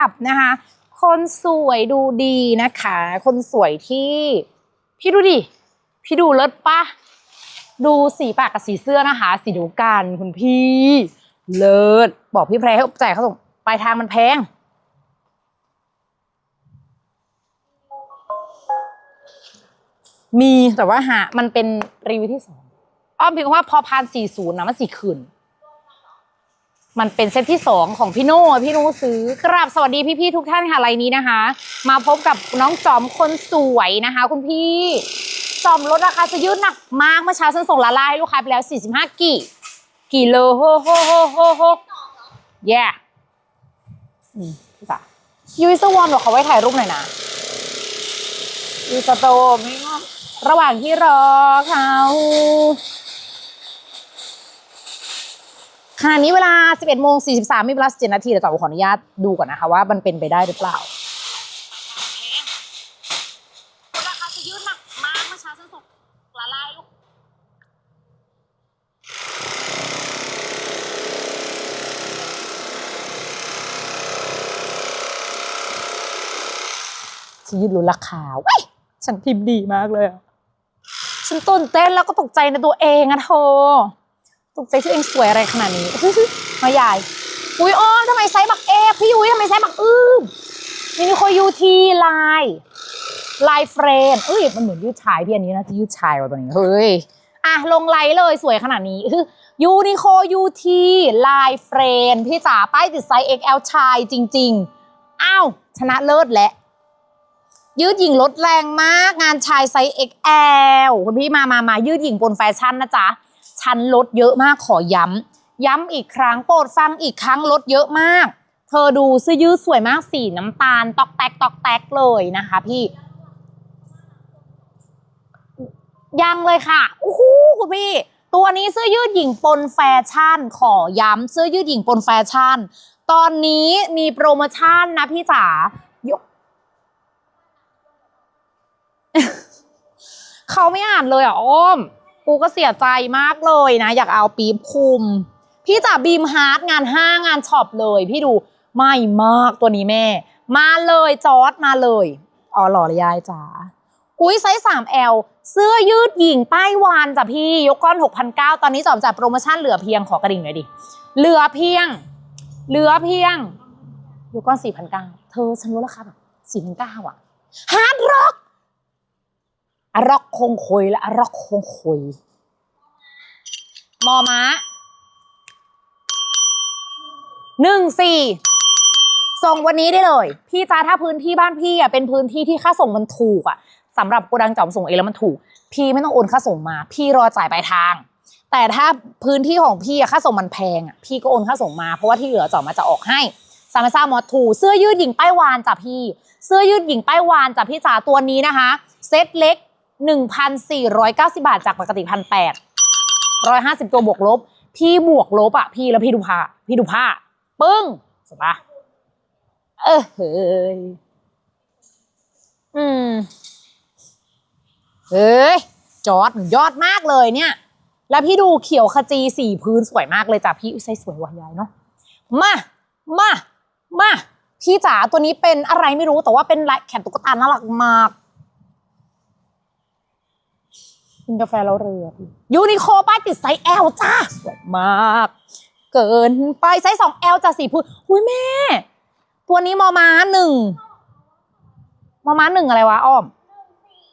กับนะคะ คนสวยดูดีนะคะ คนสวยที่พี่ดูดิ พี่ดูเลิศปะดูสีปากกับสีเสื้อนะคะ สีเดูกันคุณพี่ เลิศบอกพี่แพรให้จ่ายเขาส่งปลายทางมันแพงมีแต่ว่าหามันเป็นรีวิวที่สองอ้อมเพียงว่าพอพานสี่ศูนย์นะมันสี่คืน มันเป็นเซตที่สองของพี่โน่พี่โน่ซื้อกราบสวัสดีพี่ๆทุกท่านค่ะไลน์นี้นะคะ มาพบกับน้องจอมคนสวยนะคะ คุณพี่จอมลดราคาจะยืดหนักมากเมื่อเช้าฉันส่งลาลาให้ลูกค้าไปแล้ว 45 กี่กี่โลโฮโฮโฮโฮโฮแย่อืมพี่จ๋ายูสวอนบอกเขาไว้ถ่ายรูปหน่อยนะยูสโตไม่งอระหว่างที่รอเขา ขณะนี้เวลา 11โมง43มีเวลา17นาทีเดี๋ยวจอมขออนุญาตดูก่อนนะคะว่ามันเป็นไปได้หรือเปล่าราคาจะยืดหนักมากเมื่อเช้าฉันส่งละลายลูกฉันยืดรู้ราคาเว้ยฉันพิมพ์ดีมากเลยอะฉันตื่นเต้นแล้วก็ตกใจในตัวเองอะเธอ ตกใจที่เองสวยอะไรขนาดนี้มาใหญ่อุ้ยอ้อทำไมไซส์บักเอฟพี่ยุ้ยทำไมไซส์บักอื้มมินิโคยูทีลายลายเฟรนเอ้ยมันเหมือนยืดชายพี่อันนี้นะจะยืดชายว่าตัวนี้เฮ้ยอะลงไลน์เลยสวยขนาดนี้ยูนิโคยูทีลายเฟรนพี่จ๋าป้ายติดไซส์ XL ชายจริง ๆ อ้าว ชนะเลิศแหละ ยืดหญิงลดแรงมากงานชายไซส์ XL คุณพี่มามามายืดหญิงบนแฟชั่นนะจ๊ะ ชั้นลดเยอะมากขอย้ำ ย้ำอีกครั้งโปรดฟังอีกครั้งลดเยอะมาก เธอดูเสื้อยืดสวยมากสีน้ำตาล ตอกแตกตอกแตกเลยนะคะพี่ ยังเลยค่ะโอ้โหคุณพี่ ตัวนี้เสื้อยืดหญิงปนแฟชั่น ขอย้ำเสื้อยืดหญิงปนแฟชั่น ตอนนี้มีโปรโมชั่นนะพี่จ๋ายกเขาไม่อ่านเลยอะอ้อม กูก็เสียใจมากเลยนะ อยากเอาปีบคุม พี่จ๋าบีมฮาร์ดงานห้างงานช็อปเลย พี่ดูไม่มากตัวนี้แม่ มาเลยจอร์ดมาเลยอ๋อหล่อเลยยายจ๋าอุ้ยไซส์ 3L เสื้อยืดหญิงป้ายวานจ้ะพี่ ยกก้อน 6,900 ตอนนี้จอมจัดโปรโมชั่นเหลือเพียงขอกระดิ่งหน่อยดิ เหลือเพียง เหลือเพียง ยกก้อน 4,900 เธอฉันรู้ราคาแบบ4,900อะฮาร์ดร็อก อร็อกคงคอยและอร็อกคงคอยมอม้าหนึ่งสี่ส่งวันนี้ได้เลย พี่จ้าถ้าพื้นที่บ้านพี่อะเป็นพื้นที่ที่ค่าส่งมันถูกอะสำหรับโกดังจอมส่งเองแล้วมันถูก พี่ไม่ต้องโอนค่าส่งมา พี่รอจ่ายปลายทาง แต่ถ้าพื้นที่ของพี่อะค่าส่งมันแพงอะพี่ก็โอนค่าส่งมาเพราะว่าที่เหลือจอมมาจะออกให้ซามาซ่ามอทูเสื้อยืดหญิงป้ายวานจ้ะพี่ เสื้อยืดหญิงป้ายวานจ้ะพี่จ๋าตัวนี้นะคะ เซตเล็ก 1,490 บาทจากปกติพันแปดร้อยห้าสิบตัวบวกลบ พี่บวกลบอะพี่แล้วพี่ดูผ้าพี่ดูผ้าปึ้งสุดปะเออเฮ้ยอืมเฮ้ยจอดยอดมากเลยเนี่ย แล้วพี่ดูเขียวขจีสีพื้นสวยมากเลยจ้ะพี่อุ๊ยใส่สวยว่ะยายเนาะมามามาพี่จ๋าตัวนี้เป็นอะไรไม่รู้แต่ว่าเป็นลายแขนตุ๊กตาน่ารักมาก กินกาแฟแล้วเรือพี่ยูนิโคป้ายติดไซส์ L จ้าสวยมาก เกินไปไซส์ 2L จ้ะสีพื้นหุยแม่ ตัวนี้มอม้าหนึ่งมอม้าหนึ่งอะไรวะอ้อม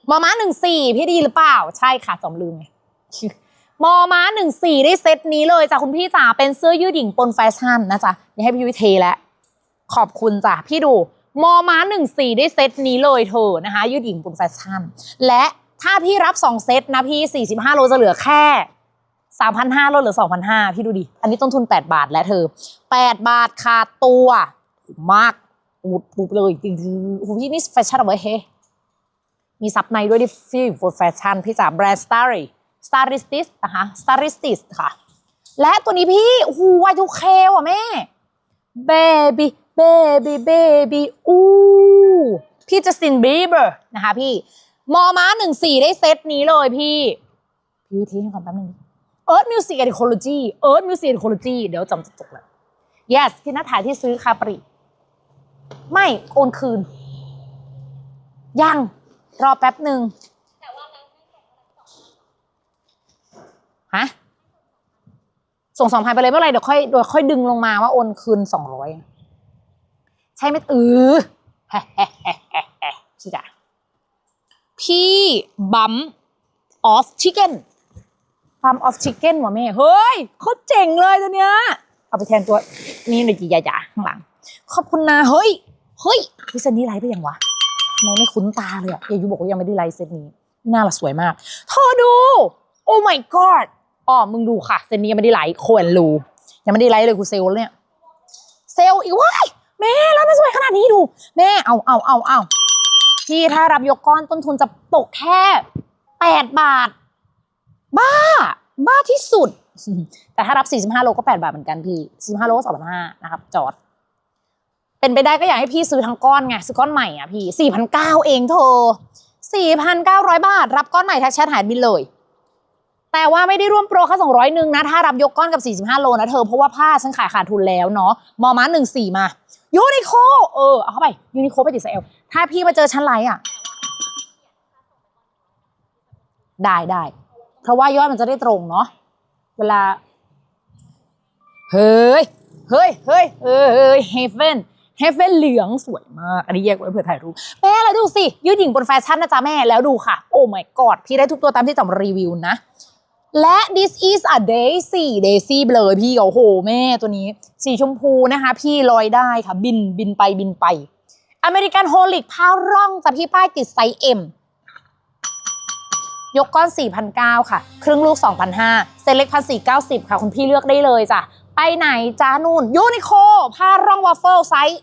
มอม้าหนึ่งสี่พี่ดีหรือเปล่า ใช่ค่ะจอมลืมไงมอม้าหนึ่งสี่ได้เซตนี้เลยจ้ะคุณพี่จ๋าเป็นเสื้อยืดหญิงปนแฟชั่นนะจ๊ะนี่ให้พี่ยุ้ยเทแล้วขอบคุณจ้ะพี่ดูมอม้าหนึ่งสี่ได้เซตนี้เลยเธอนะคะยืดหญิงปนแฟชั่น และ ถ้าพี่รับสองเซตนะพี่สี่สิบห้าโลจะเหลือแค่สามพันห้าลดเหลือสองพันห้าพี่ดูดิ อันนี้ต้นทุนแปดบาทและเธอแปดบาทขาดตัวมากปูดปูดเลยจริงๆโอ้พี่นี่แฟชั่นเอาไว้เฮ้มีซับในด้วยดิฟิลแฟชั่นพี่จ๋าแบรนด์ Starry Staristis นะคะ Staristis ค่ะ และตัวนี้พี่โอ้โห Y2K ว่ะแม่ Baby Baby Baby อู้พี่จัสตินบีเบอร์นะคะพี่ มอม้าหนึ่งสี่ได้เซตนี้เลยพี่ พี่วิธีให้ก่อนแป๊บนึงดิ Earth Music Ecology Earth Music Ecology เดี๋ยวจำจะจบแล้ว yes พี่นัทถ่ายที่ซื้อคาปริ ไม่โอนคืน ยัง รอแป๊บหนึ่งฮะ ส่งสองพันไปเลยเมื่อไหรเดี๋ยวค่อยเดี๋ยวค่อยดึงลงมาว่าโอนคืนสองร้อยใช่ไหมเออแฮะแฮะแฮะแฮะแฮะพี่จ๋า พี่บัมออฟชิคเก้นบัมออฟชิคเก้นว่ะแม่ เฮ้ยเขาเจ๋งเลยตัวเนี้ย เอาไปแทนตัวนี้หน่อยจียาจ๋าข้างหลัง ขอบคุณนะเฮ้ย เฮ้ยพี่เซนนี่ไลฟ์ไปยังวะทำไมไม่คุ้นตาเลยอะยายุบอกว่ายังไม่ได้ไลฟ์เซตนี้หน้าละสวยมาก เธอดู โอ้ my god อ๋อมึงดูค่ะเซนนี้ยังไม่ได้ไลฟ์ควรรู้ยังไม่ได้ไลฟ์เลยกูเซลล์แล้วเนี่ย เซลอีกว้ายแม่แล้วมันสวยขนาดนี้ดู แม่เอาเอาเอาเอา พี่ถ้ารับยกก้อนต้นทุนจะตกแค่แปดบาท บ้า บ้าที่สุด แต่ถ้ารับ 45 โลก็ 8 บาทเหมือนกันพี่ 45 โลก็2,500นะครับ จอด เป็นไปได้ก็อยากให้พี่ซื้อทั้งก้อนไง ซื้อก้อนใหม่อะพี่ 4,900 เองเธอ 4,900 บาท รับก้อนใหม่แท็กแชทหายบินเลย แต่ว่าไม่ได้ร่วมโปรค่200หนึ่งนะ ถ้ารับยกก้อนกับ 45 โลนะเธอ เพราะว่าผ้าฉันขายขาดทุนแล้วเนาะ มอม้า14 มา ยูนิโค เออ เอาเข้าไป ยูนิโคไปติดสเอล ถ้าพี่มาเจอชั้นไลท์อะ ได้ได้ เพราะว่ายอดมันจะได้ตรงเนาะ เวลา เฮ้ย เฮ้ย เฮ้ย เฮ้ยเฮ้ยเฟนเฮเฟนเหลืองสวยมาก อันนี้แยกไว้เผื่อถ่ายรูปแม่แล้วดูสิ ยืดหญิงบนแฟชั่นนะจ๊ะแม่ แล้วดูค่ะ โอ้ my god พี่ได้ทุกตัวตามที่จำรีวิวนะ และ this is a daisy daisy เลยพี่โอ้โห แม่ตัวนี้ สีชมพูนะคะ พี่ลอยได้ค่ะ บินบินไปบินไป อเมริกันโฮลิกผ้าร่องจะพี่ป้ายติดไซส์ M ยกก้อน4,900ค่ะ ครึ่งลูก2,500เซเล็ก1,490ค่ะ คุณพี่เลือกได้เลยจ้ะ ไปไหนจ้านู่นยูนิโคผ้าร่องวอฟเฟิลไซส์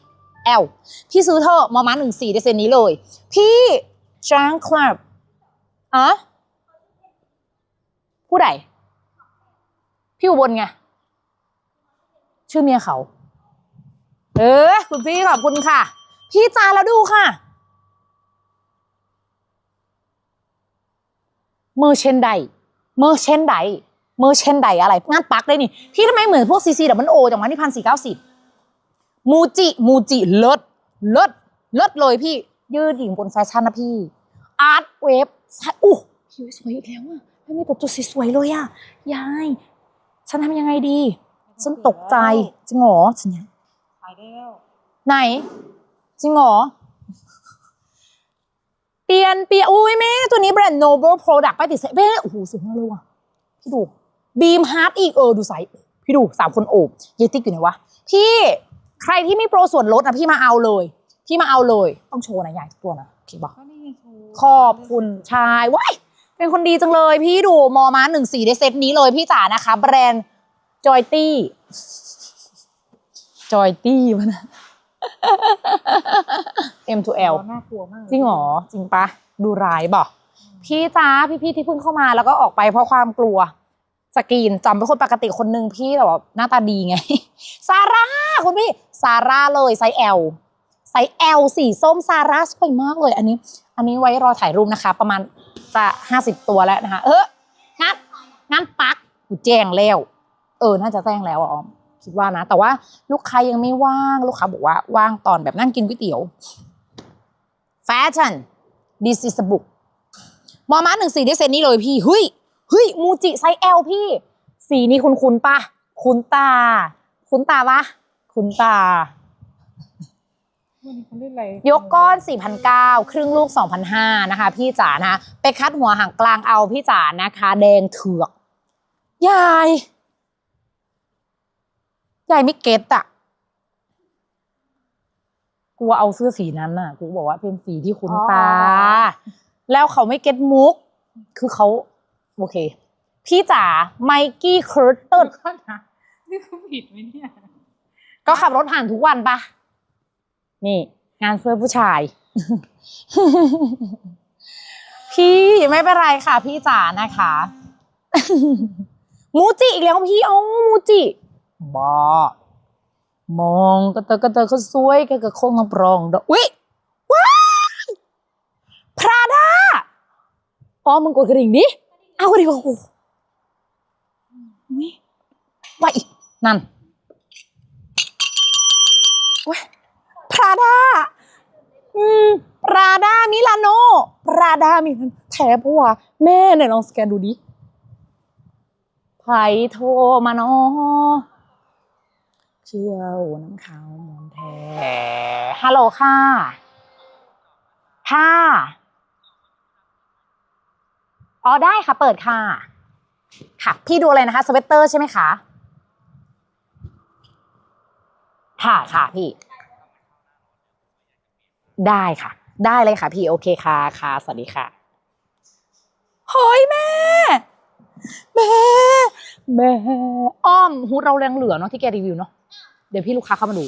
L พี่ซื้อเถอะมอมา14ได้เซนนี้เลย พี่จังคลับอะผู้ใดพี่อุบลไง ชื่อเมียเขา เออ คุณพี่ขอบคุณค่ะ พี่จาแล้วดูค่ะ เมอร์เชนไดเมอร์เชนไดเมอร์เชนไดอะไรงานปักได้นี่ พี่ทำไมเหมือนพวกซีซีดับเบิลโอจังวะนี่พันสี่เก้าสิบมูจิมูจิเลิศเลิศเลิศเลยพี่ ยืดหญิงบนแฟชั่นนะพี่ อาร์ตเวฟอู้ผิวสวยอีกแล้วอะไม่มีแต่ตัวสวยๆเลยอะยาย ฉันทำยังไงดี ฉันตกใจจริงเหรอฉันยังขายได้แล้วไหน จริงเหรอ เปลี่ยนเปลี่ยนอุ้ยแม่ตัวนี้แบรนด์ Noble Product ไปติดเซเบ้โอ้โหสวยมากเลยว่ะ พี่ดูบีมฮาร์ดอีกเออดูไซส์พี่ดูสามคนโอบเยติกอยู่ไหนวะ พี่ใครที่มีโปรส่วนลดนะพี่มาเอาเลย พี่มาเอาเลย ต้องโชว์นะใหญ่ทุกตัวนะพี่บอกก็นี่ไงชูขอบคุณชายว้ายเป็นคนดีจังเลย พี่ดูมอมาหนึ่งสี่ได้เซตนี้เลยพี่จ๋านะคะ แบรนด์จอยตี้จอยตี้วะนะ M to L น่ากลัวมากจริงเหรอจริงปะดูร้ายบอกพี่จ้าพี่ๆที่เพิ่งเข้ามาแล้วก็ออกไปเพราะความกลัวสกรีนจำเป็นคนปกติคนหนึ่งพี่แต่ว่าหน้าตาดีไงซาร่าคุณพี่ซาร่าเลยไซส์ L ไซส์ L สีส้มซาร่าสวยมากเลย อันนี้ อันนี้ไว้รอถ่ายรูปนะคะ ประมาณจะห้าสิบตัวแล้วนะคะ เอองั้นงั้นปักกูแจ้งแล้ว เออ น่าจะแจ้งแล้วอะออม คิดว่านะ แต่ว่าลูกค้ายังไม่ว่างลูกค้าบอกว่าว่างตอนแบบนั่งกินก๋วยเตี๋ยว Fashion this is a book มอมาหนึ่งสีได้เซนนี้เลยพี่เฮ้ยเฮ้ยมูจิไซส์ L พี่ สีนี้คุณคุณปะคุณตา คุณตาปะคุณตาวันนี้เขาเล่นอะไรยกก้อน 4,900 ครึ่งลูก 2,500 นะคะ พี่จ๋านะ ไปคัดหัวหางกลางเอาพี่จ๋านะคะ แดงเถือก ยาย ยายไม่เก็ตอะกูเอาเสื้อสีนั้นน่ะ กูบอกว่าเป็นสีที่คุ้นตา แล้วเขาไม่เก็ตมุก คือเขาโอเค พี่จ๋าไมกี้เคิร์ตเติเติร์ดนะนี่เขาผิดไหมเนี่ย ก็ขับรถผ่านทุกวันปะนี่ งานเพื่อผู้ชาย พี่ไม่เป็นไรค่ะ พี่จ๋านะคะ มูจิอีกแล้วพี่เอ้ามูจิ บ้ามองก็เตอก็เตอเขาสวยก็กระคงน้ำปรองดอกอุ๊ยว้ายพราดาอ๋อมึงกดกระดิ่งดิเอากระดิ่งของกูอุ๊ยไว้นั่นว้ยพราดาอืมพราดามิลานโนพราดามิลานแถปะวะแม่เนี่ยลองสแกนดูดิไผโทรมาเนาะ ชื่อโอ้น้ำขาวมอนแท้ฮัลโหลค่ะค่ะอ๋อได้ค่ะ เปิดค่ะ ค่ะ พี่ดูอะไรนะคะ สเวตเตอร์ใช่ไหมคะค่ะค่ะพี่ ได้ค่ะ ได้เลยค่ะ พี่โอเคค่ะค่ะสวัสดีค่ะเฮ้ยแม่ แม่ แม่ อ้อมฮูดเราแรงเหลือเนาะที่แกรีวิวเนาะ ดี๋ยวพี่ลูกค้าเข้ามาดู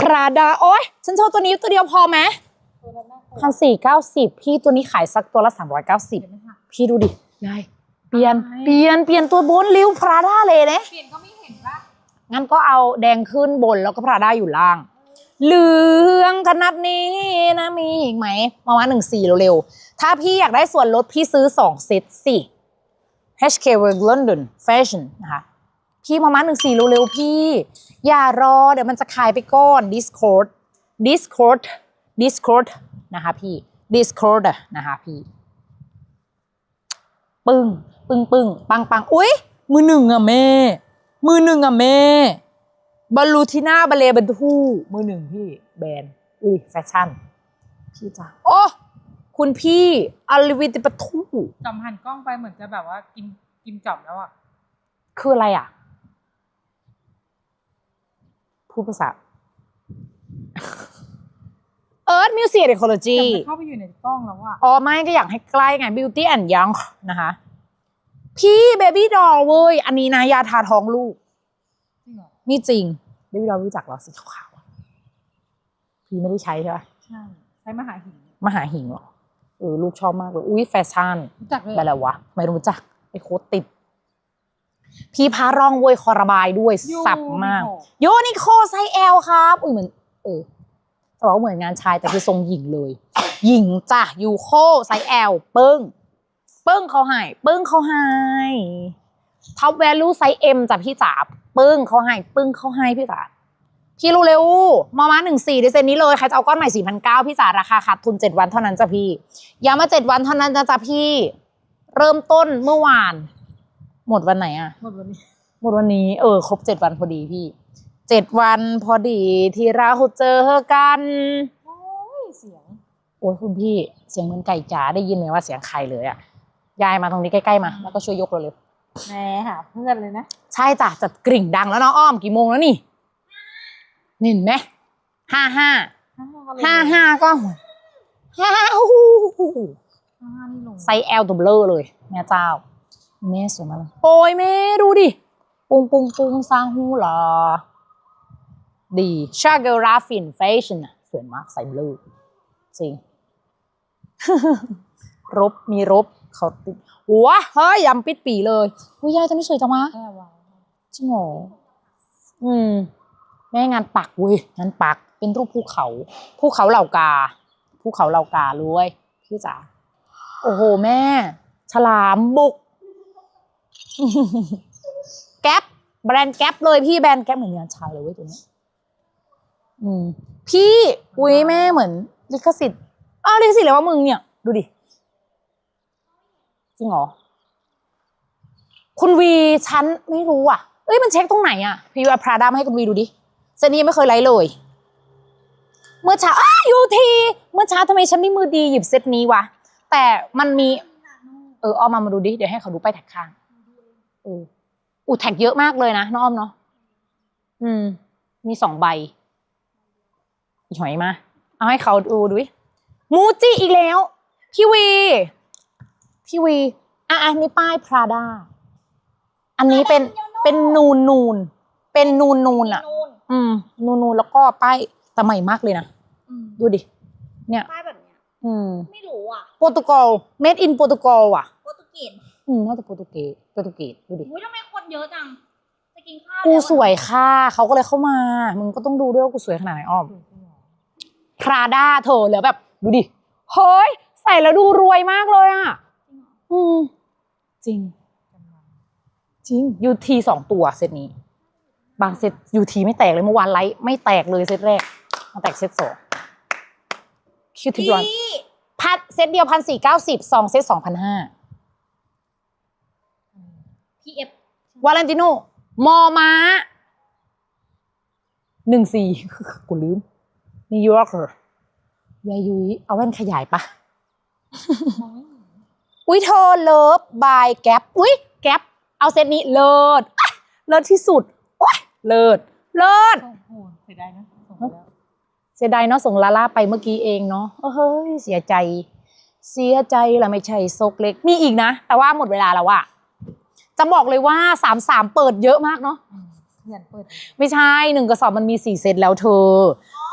พราดาโอ้ยฉันโชว์ตัวนี้ตัวเดียวพอไหมตัวนั้นน่ากลัวพันสี่เก้าสิบพี่ตัวนี้ขายสักตัวละสามร้อยเก้าสิบเห็นไหมคะพี่ดูดิได้เปลี่ยนเปลี่ยนเปลี่ยนตัวบนริ้วพราด้าเลยนะเปลี่ยนก็ไม่เห็นปะงั้นก็เอาแดงขึ้นบนแล้วก็พราด้าอยู่ล่างเหลืองขนาดนี้นะมีอีกไหมมาว่าหนึ่งสี่เร็วๆ ถ้าพี่อยากได้ส่วนลดพี่ซื้อสองเซตสิ HK Work London Fashion นะคะ พี่มามาหนึ่งสี่เร็วๆพี่ อย่ารอเดี๋ยวมันจะขายไปก่อน Discord Discord Discord นะคะพี่ Discord อะนะคะพี่ ปึ้งปึ้งปึ้งปังปังอุ้ยมือหนึ่งอะแม่ มือหนึ่งอะแม่บอลลูทิน่าบาเลบันทูมือหนึ่งพี่แบรนด์อุ้ยแฟชั่น พี่จ้าโอ้คุณพี่อลิวิติปทูจอมหันกล้องไปเหมือนจะแบบว่ากินกินจอมแล้วอะคืออะไรอะ พูดภาษา Earth Music Ecology แต่มันเข้าไปอยู่ในกล้องแล้วอะอ๋อไม่ก็อยากให้ใกล้ไง Beauty and Young นะคะ พี่เบบี้ดอลเว้ย อันนี้นะยาทาท้องลูกจริงเหรอนี่จริงเบบี้ดอลรู้จักเหรอสีขาวๆอะพี่ไม่ได้ใช้ใช่ปะใช่ ใช้มหาหินมหาหิงเหรอเออลูกชอบมากเลย อุ้ยแฟชั่นรู้จักเลยแบบอะไรวะ ไม่รู้จักไอ้โค้ดติด พี่พาร่องเว้ยคอระบายด้วยยูสับมากโหโยนิโคไซส์ L ครับ อุ้ยเหมือนเออแต่ว่าเหมือนงานชายแต่คือทรงหญิงเลย หญิงจ้ะยูโคไซส์ L ปึ้ง ปึ้งเขาให้ปึ้งเขาให้ท็อปแวลูไซส์ M จ้ะพี่จ๋าปึ้งเขาให้ปึ้งเขาให้พี่จ๋าพี่รู้เร็วๆมามาหนึ่งสี่ดิเซนนี้เลยใครจะเอาก้อนใหม่สี่พันเก้าพี่จ๋าราคาขาดทุนเจ็ดวันเท่านั้นจ้ะพี่ย้ำมาเจ็ดวันเท่านั้นนะจ๊ะพี่ เริ่มต้นเมื่อวาน หมดวันไหนอะหมดวันนี้ หมดวันนี้ เออ ครบเจ็ดวันพอดีพี่ เจ็ดวันพอดีที่เราเจอกัน โอ้ยเสียง โอ้ยคุณพี่ เสียงเหมือนไก่จ๋าได้ยินเลยว่าเสียงใครเลยอะยายมาตรงนี้ใกล้ๆมา แล้วก็ช่วยยกเราเร็วแหมหาเพื่อนเลยนะ ใช่จ้ะจะกริ่งดังแล้วเนาะอ้อมกี่โมงแล้วนี่เห็นไหมห้าห้า ห้าห้าก็ห้าห้าอู้หูห้าห้านี่ลงไซส์ L ตัวเบลอเลย แม่เจ้า แม่สวยมากเลยโอ้ยแม่ดูดิ ปุงปุงปุงซาฮูหรอ ดีชาเกลราฟินแฟชั่นอะสวยมากใส่เบลอจริง รบมีรบเขาติดหัวเฮ้ยยำปิดปีเลยอุ้ยยายตัวนี้สวยจังวะแค่วางจริงเหรออืมแม่งานปักเว้ยงานปักเป็นรูปภูเขาภูเขาเหล่ากาภูเขาเหล่ากาเลยเว้ยพี่จ๋าโอ้โหแม่ ฉลามบุก แก๊ปแบรนด์แก๊ปเลยพี่แบรนด์แก๊ปเหมือนงานชาเลยเว้ยตัวนี้อืมพี่อุ้ยแม่เหมือนลิขสิทธิ์อ้าวลิขสิทธิ์อะไรวะมึงเนี่ย ดูดิจริงเหรอคุณวีฉันไม่รู้อะเอ้ยมันเช็คตรงไหนอะพี่ว่าพราดามาให้คุณวีดูดิเซนนี้ไม่เคยไลฟ์เลย เมื่อเช้าอ้ายูทีเมื่อเช้าทำไมฉันไม่มือดีหยิบเซตนี้วะแต่มันมี เออเอามามาดูดิเดี๋ยวให้เขาดูไป้ายแท็กข้าง เอออูแท็กเยอะมากเลยนะน้องอ้อมเนาะอืม มีสองใบอีกหอยมา เอาให้เขาดูดูดิมูจิอีกแล้ว พี่วี พี่วี อะอันนี้ป้ายพราดาอันนี้เป็นเป็นนูนนูน เป็นนูนนูนอะนู่นอืม นูนนูนแล้วก็ป้ายแต่ใหม่มากเลยนะอืมดูดิ เนี่ยป้ายแบบเนี้ย อืม ไม่รู้อะโปรตุเกส made in โปรตุเกสอะโปรตุเกส อืมน่าจะโปรตุเกสโปรตุเกสดูดิอุ้ยทำไมคนเยอะจัง จะกินข้าวกูแล้วอะสวยค่ะ เขาก็เลยเข้ามา มึงก็ต้องดูด้วยว่ากูสวยขนาดไหนอ้อมพราด้าเธอแล้วแบบ ดูดิ เฮ้ย ใส่แล้วดูรวยมากเลยอะ อืม จริง จริงยูทีสองตัวเซตนี้ บางเซตยูทีไม่แตกเลยเมื่อวานไลท์ไม่แตกเลยเซตแรกมาแตกเซตสองคิวทิปยอนพัดเซตเดียวพันสี่เก้าสิบสองเซตสองพันห้า พี่เอฟวาเลนติโนมอม้าหนึ่งสี่กูลืมนิวยอร์กยายยุ้ยเอาแว่นขยายปะมองไม่เห็นอุ้ยเธอเลิฟบายแก๊ปอุ้ยแก๊ปเอาเซตนี้เลิศอะเลิศที่สุดโอ้ยเลิศเลิศโอ้โหเสียดายนะส่งไปแล้วเสียดายเนาะส่งลาล่าไปเมื่อกี้เองเนาะเออเฮ้ยเสียใจ เสียใจละไม่ใช่ซกเล็กมีอีกนะ แต่ว่าหมดเวลาแล้วอะ จะบอกเลยว่าสามสามเปิดเยอะมากเนาะอืมเพื่อนเปิดไม่ใช่หนึ่งกระสอบมันมีสี่เซตแล้วเธอ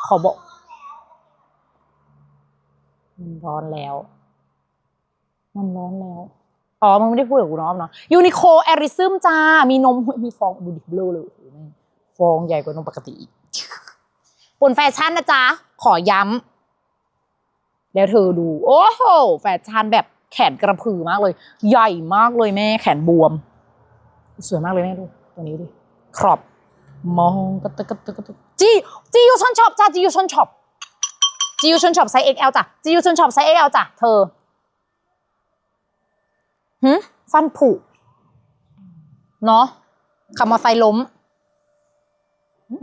ขอบอก มันร้อนแล้ว มันร้อนแล้ว อ๋อ มันไม่ได้พูดกับกูน้อมเนาะยูนิโคแอริซึมจ้า มีนมอุ๊ยมีฟองดูดิเบลอเลยโอ้โหแม่งฟองใหญ่กว่านมปกติอีกปุ่นแฟชั่นนะจ๊ะ ขอย้ำแล้วเธอดู โอ้โห แฟชั่นแบบแขนกระพือมากเลย ใหญ่มากเลยแม่ แขนบวม สวยมากเลยแม่ดูตัวนี้ดิครอบมองกระตึกกระตึกกระตึกจีจียูชอนช็อปจ้าจียูชอนช็อปจียูชอนช็อปไซส์ XL จ้ะจียูชอนช็อปไซส์ XL จ้ะเธอหืมฟันผุเนาะขับมอเตอร์ไซค์ล้ม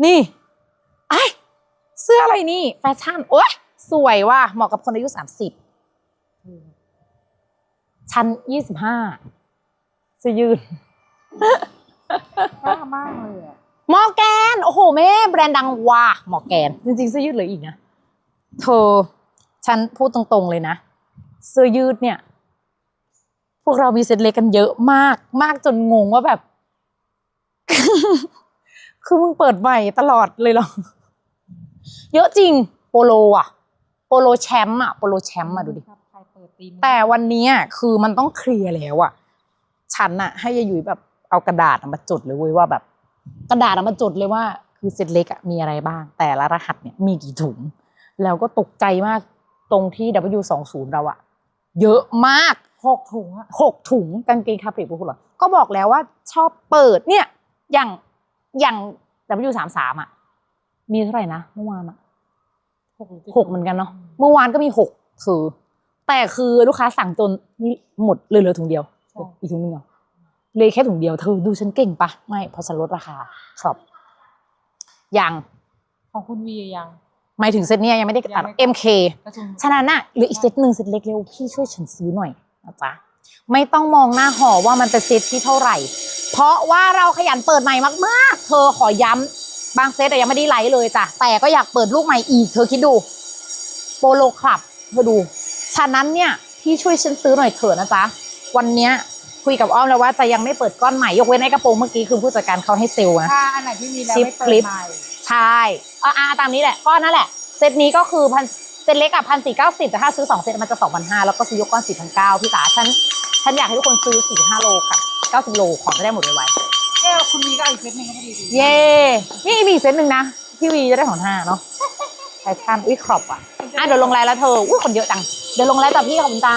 นี่ไอ้เสื้ออะไรนี่ แฟชั่น โอ๊ย สวยว่ะเหมาะกับคนอายุสามสิบชั้นยี่สิบห้าเสื้อยืด กล้ามากเลยอะมอร์แกน โอ้โหแม่แบรนด์ดังว่ะมอร์แกน จริงๆเสื้อยืดเหลยอีกนะ เธอ ฉันพูดตรงๆเลยนะ เสื้อยืดเนี่ย พวกเรามีเซ็ตเล็กกันเยอะมาก มากจนงงว่าแบบ คือมึงเปิดใหม่ตลอดเลยเหรอ เยอะจริง โปโลอะโปโลแชมป์อะโปโลแชมป์อะดูดิ ครับใครเปิดตีมแต่วันเนี้ยคือมันต้องเคลียร์แล้วอะฉันอะให้ยายหยุยแบบ เอากระดาษอะมาจดเลยเว้ยว่าแบบ กระดาษอะมาจดเลยว่า คือเซตเล็กอะมีอะไรบ้าง แต่ละรหัสเนี่ยมีกี่ถุง แล้วก็ตกใจมากตรงที่ W20 เราอะเยอะมากหกถุงอะหกถุงกางเกงคาปริบุคุหรอก็บอกแล้วว่าชอบเปิดเนี่ย อย่างอย่าง W33 อะมีเท่าไหร่นะเมื่อวานอะหกรือจ็ดหกเหมือนกันเนาะเมื่อวานก็มีหกคือ แต่คือลูกค้าสั่งจนนี่หมดเลยเหลือถุงเดียวใช่อีกถุงนึงเหรอ เลยแค่ถุงเดียวเธอดูฉันเก่งปะไม่เพราะฉันลดราคาครับยังของคุณวียังหมายถึงเซตเนี้ยยังไม่ได้ตัดยังไม่ MK ประชุมฉะนั้นน่ะเหลืออีกเซตหนึ่งเซตเล็กเร็วพี่ช่วยฉันซื้อหน่อยนะจ๊ะไม่ต้องมองหน้าห่อว่ามันเป็นเซตที่เท่าไหร่ เพราะว่าเราขยันเปิดใหม่มาก ๆ เธอขอย้ำบางเซตอะยังไม่ได้ไลฟ์เลยจ้ะแต่ก็อยากเปิดลูกใหม่อีก เธอคิดดู โปโลคลับเธอดู ฉะนั้นเนี่ยพี่ช่วยฉันซื้อหน่อยเถอะนะจ๊ะวันเนี้ย คุยกับอ้อมแล้วว่าจะยังไม่เปิดก้อนใหม่ยกเว้นไอ้กระโปรงเมื่อกี้คือผู้จัดการเขาให้เซลล์นะ ถ้าอันไหนที่มีแล้วชิปไม่เปิคลิดป ใหม่ใช่อ่าอ่าตามนี้แหละก้อนนั่นแหละ เซตนี้ก็คือพันเซตเล็กอะพันสี่เก้าสิบแต่ถ้าซื้อสองเซตมันจะสองพันห้าแล้วก็ซื้อยกก้อนสี่พันเก้าพี่จ๋าฉันฉันอยากให้ทุกคนซื้อสี่ห้าโลกับเก้าสิบโลของจะได้หมดไวเอ้ยคุณวีก็เอาอีกเซตหนึ่งก็พอดีๆเย้นี่มีอีกเซตหนึ่งนะพี่วีจะได้ของห้าเนาะแฟชั่นอุ้ยครอบอะอะเดี๋ยวลงไลน์แล้วเธออุ้ยคนเยอะจังเดี๋ยวลงไลน์ต่อพี่ขอบคุณตา